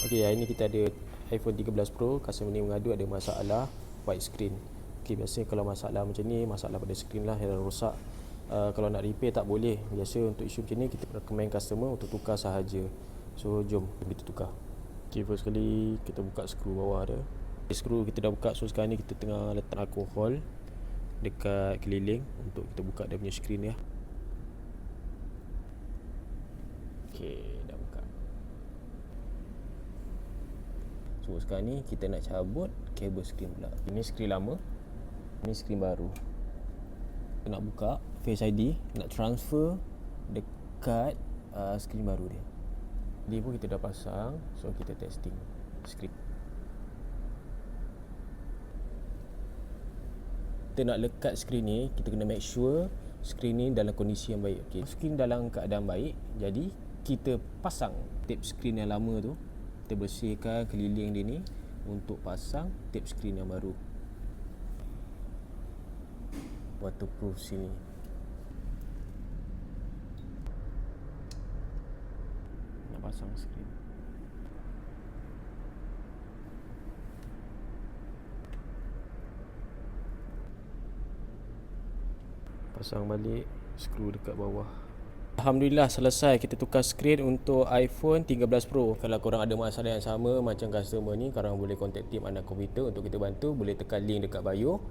Okey, hari ni kita ada iPhone 13 Pro. Customer ni mengadu ada masalah white screen. Okey, biasanya kalau masalah macam ni, masalah pada screen lah yang rosak. Uh, kalau nak repair tak boleh. Biasa untuk isu macam ni kita recommend customer untuk tukar sahaja. So, jom kita tukar. Okey, first kali kita buka skru bawah dia. Okay, skru kita dah buka. So, sekarang ni kita tengah letak alkohol dekat keliling untuk kita buka dia punya screen ya. Okey, dah buka. So sekarang ni kita nak cabut kabel skrin pula. Ini skrin lama. Ini skrin baru. Kita nak buka Face ID, nak transfer dekat uh, skrin baru dia. Dia pun kita dah pasang. So kita testing skrin. Kita nak lekat skrin ni, kita kena make sure skrin ni dalam kondisi yang baik. Okay. Skrin dalam keadaan baik. Jadi kita pasang tape screen yang lama tu kita bersihkan keliling dia ni untuk pasang tape screen yang baru. Waterproof sini. Nak pasang screen. Pasang balik skru dekat bawah Alhamdulillah selesai kita tukar skrin untuk iPhone 13 Pro. Kalau korang ada masalah yang sama macam customer ni, korang boleh contact team anak komputer untuk kita bantu. Boleh tekan link dekat bio.